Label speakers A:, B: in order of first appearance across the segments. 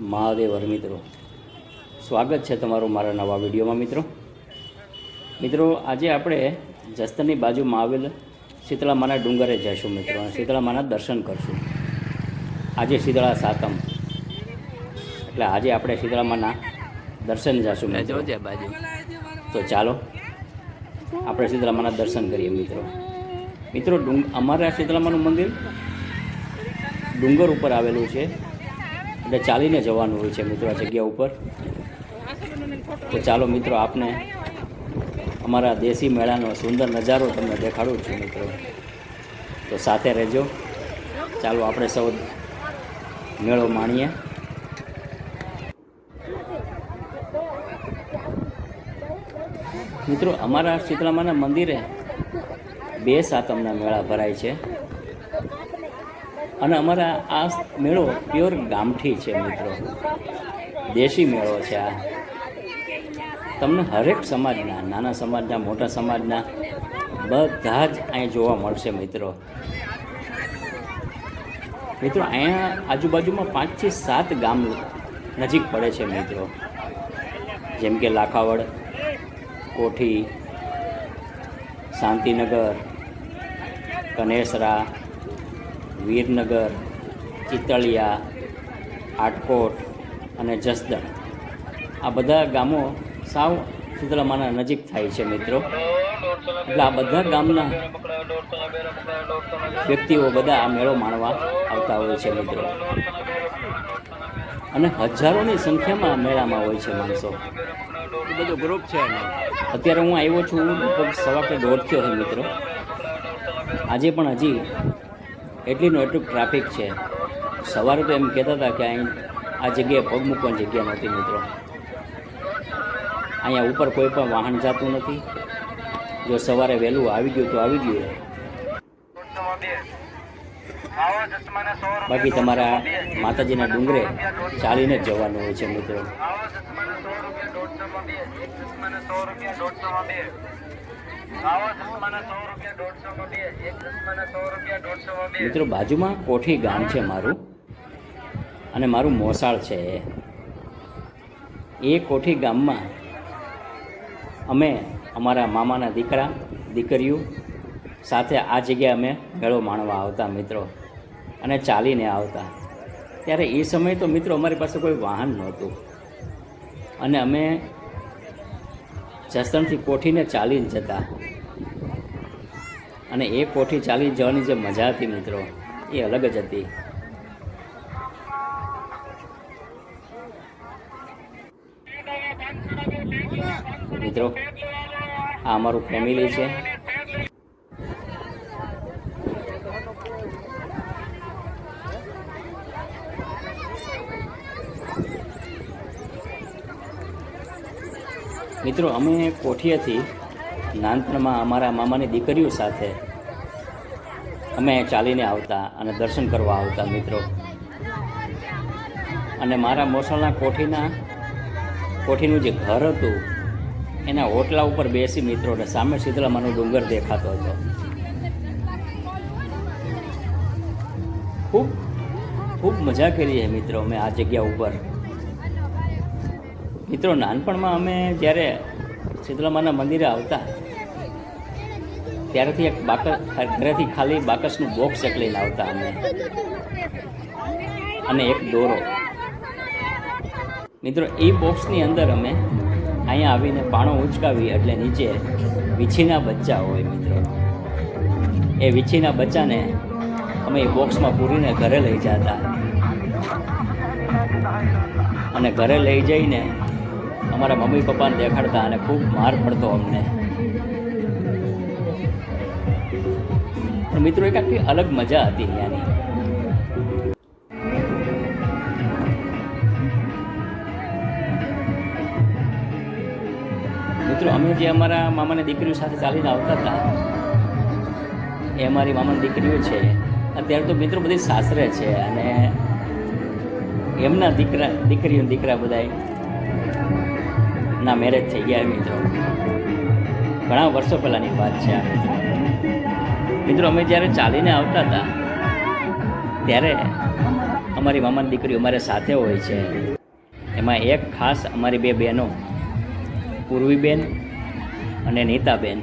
A: મહાદેવર મિત્રો. સ્વાગત છે તમારું મારા નવા વિડીયોમાં મિત્રો. મિત્રો આજે આપણે જસ્તરની બાજુમાં આવેલ શીતળામાના ડુંગરે જઈશું મિત્રો અને શીતળામાના દર્શન કરશું. આજે શીતળા સાતમ. એટલે આજે આપણે શીતળામાના દર્શન જઈશું
B: જોજે બાજુ.
A: તો ચાલો આપણે શીતળામાના દર્શન કરીએ મિત્રો. મિત્રો ડુંગ અમારા શીતળામાનું મંદિર ડુંગર ઉપર આવેલું છે. એટલે ચાલીને જવાનું હોય છે મિત્રો આ જગ્યા ઉપર. તો ચાલો મિત્રો આપને અમારા દેશી મેળાનો સુંદર નજારો તમને દેખાડું છું મિત્રો. તો સાથે રહેજો. ચાલો આપણે સૌ મેળો માણીએ. મિત્રો અમારા શીતળામાના મંદિરે બે સાતમના મેળા ભરાય છે. અને અમારા આ મેળો પ્યોર ગામઠી છે, મિત્રો. દેશી મેળો છે આ. તમને હરેક સમાજના, નાના સમાજના, મોટા સમાજના, બધા જ અહીં જોવા મળશે, મિત્રો. મિત્રો, અહીંયા આજુબાજુમાં પાંચથી સાત ગામ નજીક પડે છે, મિત્રો. જેમ કે લાખાવડ, કોઠી, શાંતિનગર, કનેસરા વીરનગર ચિતળિયા આટકોટ અને જસદણ. આ બધા ગામો સાવ શીતળામાના નજીક થાય છે મિત્રો. એટલે આ બધા ગામના વ્યક્તિઓ બધા આ મેળો માણવા આવતા હોય છે મિત્રો. અને હજારોની સંખ્યામાં આ મેળામાં હોય છે માણસો.
B: બધો ગ્રુપ છે
A: અત્યારે હું આવ્યો છું લગભગ સવા કે દોઢ થયો છે મિત્રો. આજે પણ હજી એટલીનું એટલું ટ્રાફિક છે. સવારે તો એમ કહેતા હતા કે અહીં આ જગ્યાએ પગ મૂકવાની જગ્યા નહોતી મિત્રો. અહીંયા ઉપર કોઈ પણ વાહન જતું નથી. જો સવારે વહેલું આવી ગયું તો આવી ગયું. બાકી તમારા માતાજીના ડુંગરે ચાલીને જ જવાનું હોય છે મિત્રો. મિત્રો, બાજુમાં કોઠી ગામ છે મારું અને મારું મોસાળ છે. એ. કોઠી ગામમાં અમે અમારા મામાના દીકરા, દીકરીઓ સાથે આ જગ્યાએ અમે મેળો માણવા આવતા મિત્રો અને ચાલીને આવતા. ત્યારે એ સમયે તો મિત્રો અમારી પાસે કોઈ વાહન નહોતું. અને અમે જસદણથી કોઠીને ચાલીને જતા. અને એ કોઠી ચાલી જવાની જે મજા હતી મિત્રો, એ અલગ જ હતી. મિત્રો, આ અમારું ફેમિલી છે. મિત્રો, અમે કોઠીએથી નાનપણમાં અમારા મામાની દીકરીઓ સાથે અમે ચાલીને આવતા અને દર્શન કરવા આવતા મિત્રો. અને મારા મોસળના કોઠીના, કોઠીનું જે ઘર હતું, એના હોટલા ઉપર બેસી મિત્રો, અને સામે શીતળામાનો ડુંગર દેખાતો હતો. ખૂબ ખૂબ મજા કરી છે મિત્રો અમે આ જગ્યા ઉપર. મિત્રો, નાનપણમાં અમે જ્યારે શીતલામાના મંદિરે આવતા, ત્યારેથી એક બાકસ, ઘરેથી ખાલી બાકસનું બોક્સ એક લઈને આવતા અમે. અને એક દોરો. મિત્રો, એ બોક્સની અંદર અમે અહીંયા આવીને પાણો ઉચકાવી એટલે નીચે વીછીના બચ્ચા હોય મિત્રો. એ વીછીના બચ્ચાને અમે એ બોક્સમાં પૂરીને ઘરે લઈ જતા. અને ઘરે લઈ જઈને અમારા મમ્મી પપ્પાને દેખાડતા અને ખૂબ માર પડતો અમને. પણ મિત્રો, એક આખી અલગ મજા હતી ત્યાંની. મિત્રો, અમે જે અમારા મામાની દીકરીઓ સાથે ચાલીને આવતા હતા, એ અમારી મામાની દીકરીઓ છે. અત્યારે તો મિત્રો બધી સાસરે છે અને એમના દીકરા, દીકરીઓ દીકરા બધાય. ના મેરેજ થઈ ગયા મિત્રો. ઘણા વર્ષો પહેલાંની વાત છે આ મિત્રો. અમે જ્યારે ચાલીને આવતા હતા, ત્યારે અમારી મામાની દીકરીઓ અમારે સાથે હોય છે. એમાં એક ખાસ અમારી બે બહેનો, પૂર્વીબેન અને નીતાબેન.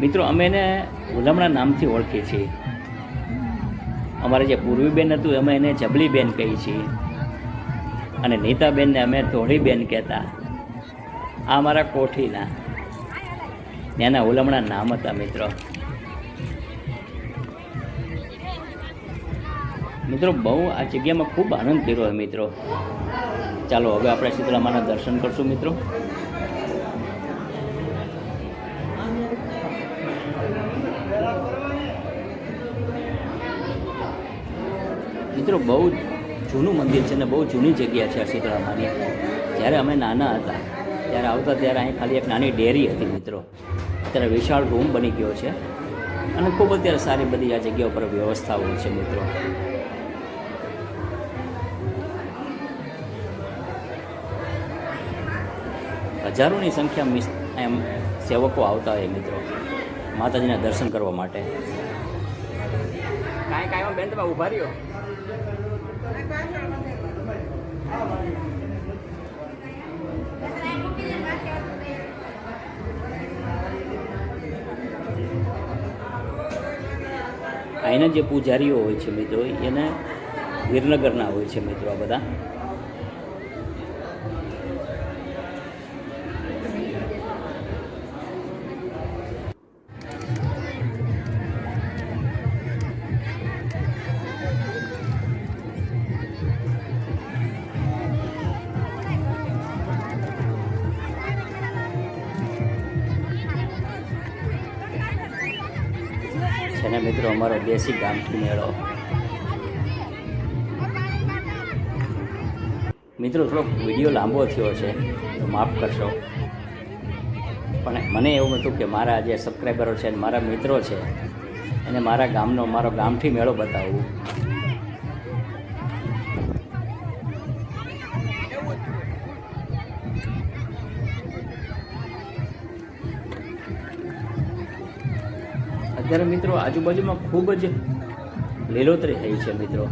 A: મિત્રો, અમે એને હુલમણા નામથી ઓળખીએ છીએ. અમારે જે પૂર્વીબેન હતું અમે એને જબલીબેન કહીએ છીએ અને નીતાબેનને અમે ધોળીબેન કહેતા. આ અમારા કોઠીના. એના ઉલમણા નામ હતા, મિત્રો. મિત્રો, બહુ આ જગ્યામાં ખૂબ આનંદ કર્યો હોય, મિત્રો. ચાલો, હવે આપણે શીતળામાના દર્શન કરશું, મિત્રો. મિત્રો, બહુ જૂનું મંદિર છે ને બહુ જૂની જગ્યા છે આ જ્યારે અમે નાના હતા, ત્યારે આવતા ત્યારે અહીં ખાલી એક નાની ડેરી હતી મિત્રો. અત્યારે વિશાળ રૂમ બની ગયો છે. અને ખૂબ અત્યારે સારી બધી આ જગ્યા ઉપર વ્યવસ્થાઓ છે મિત્રો. હજારોની સંખ્યા મિસ એમ સેવકો આવતા હોય મિત્રો, માતાજીના દર્શન કરવા માટે. કાંઈ કાંઈ બેન, તમે ઊભા રહ્યો? અહીંના જે પૂજારીઓ હોય છે મિત્રો એને વીરનગરના હોય છે મિત્રો આ બધા. મિત્રો, અમારો દેશી ગામથી મેળો. મિત્રો, થોડોક વીડિયો લાંબો થયો છે, તો માફ કરશો. પણ મને એવું હતું કે મારા જે સબસ્ક્રાઈબરો છે મારા મિત્રો છે, એને મારા ગામનો, મારો ગામથી મેળો બતાવવું અત્યારે મિત્રો આજુબાજુમાં ખૂબ જ લીલોતરી થઈ છે મિત્રો.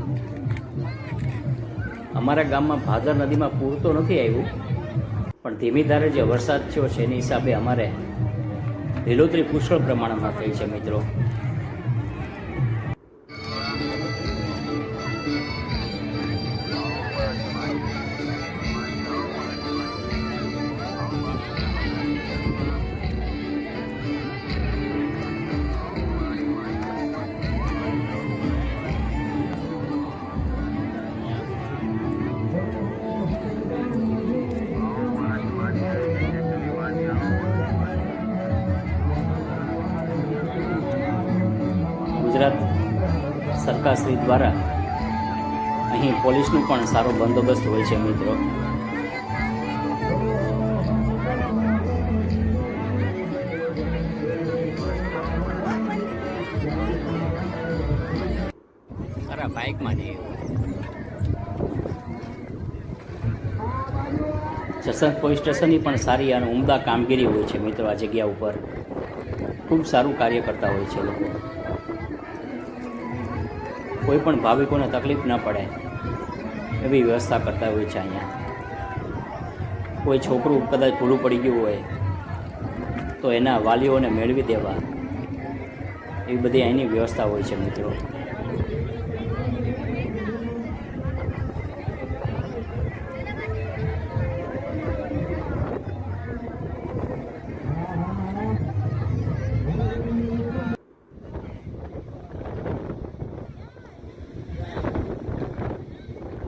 A: અમારા ગામમાં ભાદર નદીમાં પૂર તો નથી આવ્યું, પણ ધીમી ધારે જે વરસાદ થયો છે, એની હિસાબે અમારે લીલોતરી પુષ્કળ પ્રમાણમાં થઈ છે મિત્રો. સરકારશ્રી દ્વારા અહીં પોલીસનું પણ સારો બંદોબસ્ત હોય છે, મિત્રો. ખરા બાઇકમાં જઈએ. જસંત પોલીસ સ્ટેશનની પણ સારી અને ઉમદા કામગીરી હોય છે, મિત્રો, આ જગ્યા ઉપર. ખૂબ સારું કાર્ય કરતા હોય છે લોકો. કોઈ પણ ભાવિકોને તકલીફ ન પડે એવી વ્યવસ્થા કરતા હોય છે અહીંયા. કોઈ છોકરું કદાચ ભૂલું પડી ગયું હોય તો એના વાલીઓને મેળવી દેવા. એવી બધી અહીંની વ્યવસ્થા હોય છે મિત્રો.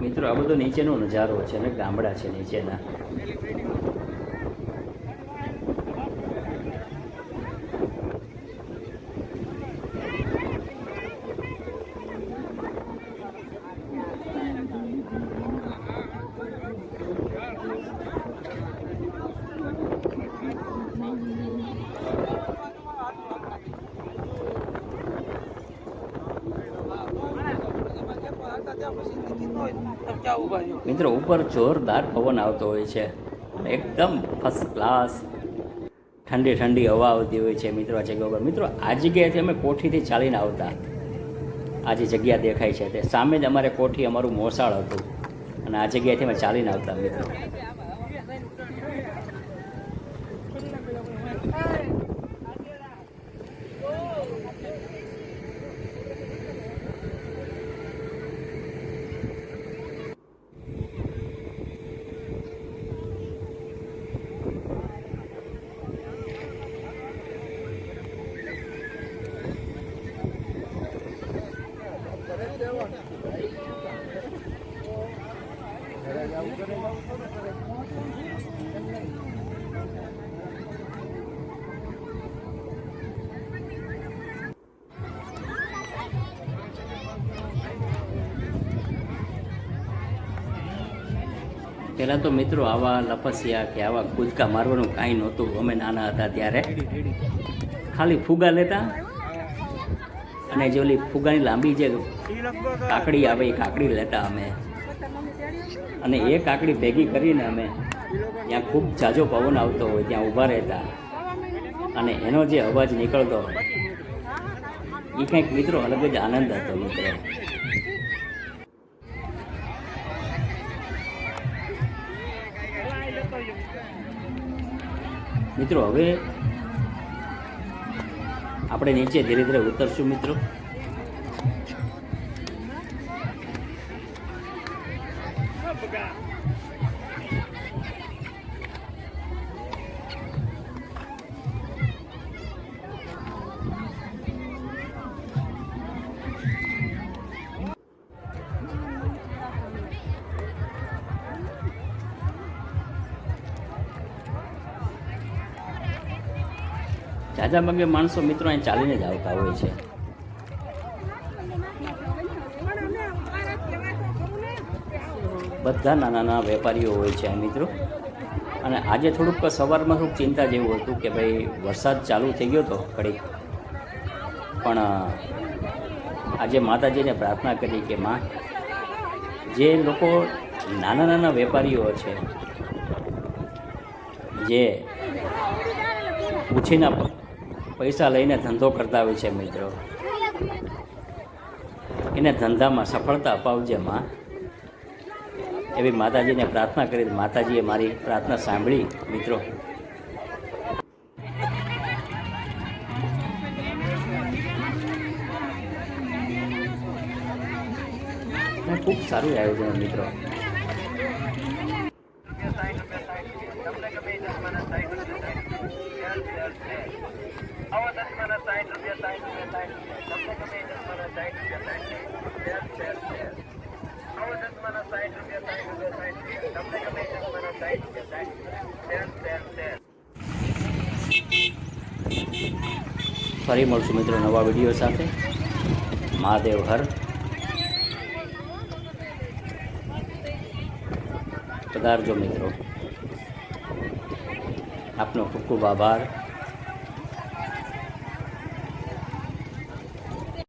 A: મિત્રો આ બધો નીચેનો નજારો છે અને ગામડા છે નીચેના. મિત્રો, ઉપર જોરદાર પવન આવતો હોય છે. એકદમ ફર્સ્ટ ક્લાસ ઠંડી ઠંડી હવા આવતી હોય છે મિત્રો આ જગ્યા ઉપર મિત્રો, આ જગ્યાએથી અમે કોઠીથી ચાલીને આવતા. આ જે જગ્યા દેખાય છે તે. સામે જ અમારે કોઠી અમારું મોસાળ હતું. અને આ જગ્યાએથી અમે ચાલીને આવતા મિત્રો. પહેલાં તો મિત્રો આવા લપસિયા કે આવા કૂદકા મારવાનું કાંઈ નહોતું. અમે નાના હતા ત્યારે. ખાલી ફુગા લેતા અને જે ઓલી ફુગાની લાંબી જે કાકડી આવે એ કાકડી લેતા અમે. અને એ કાકડી ભેગી કરીને અમે ત્યાં ખૂબ જાજો પવન આવતો હોય, ત્યાં ઊભા રહેતા. અને એનો જે અવાજ નીકળતો એ કંઈક મિત્રો અલગ જ આનંદ હતો, મિત્રો. મિત્રો, હવે આપણે નીચે ધીરે ધીરે ઉતરશું, મિત્રો. જાજા ભાગે માણસો મિત્રો અહીં ચાલીને જ આવતા હોય છે. બધા નાના નાના વેપારીઓ હોય છે આ મિત્રો. અને આજે થોડુંક સવારમાં થોડુંક ચિંતા જેવું હતું કે ભાઈ વરસાદ ચાલુ થઈ ગયો હતો ઘડીક. પણ આજે માતાજીને પ્રાર્થના કરી કે માં, જે લોકો નાના નાના વેપારીઓ છે, જે ઉછીના પૈસા લઈને ધંધો કરતા હોય છે મિત્રો. એને ધંધામાં સફળતા અપાવજે માં. એવી માતાજીને પ્રાર્થના કરી, માતાજીએ મારી પ્રાર્થના સાંભળી, મિત્રો. ખૂબ સારું આયોજન, મિત્રો. ફરી મળશું મિત્રો નવા વીડિયો સાથે. મહાદેવ હર. પધારજો મિત્રો. આપનો ખૂબ ખૂબ આભાર.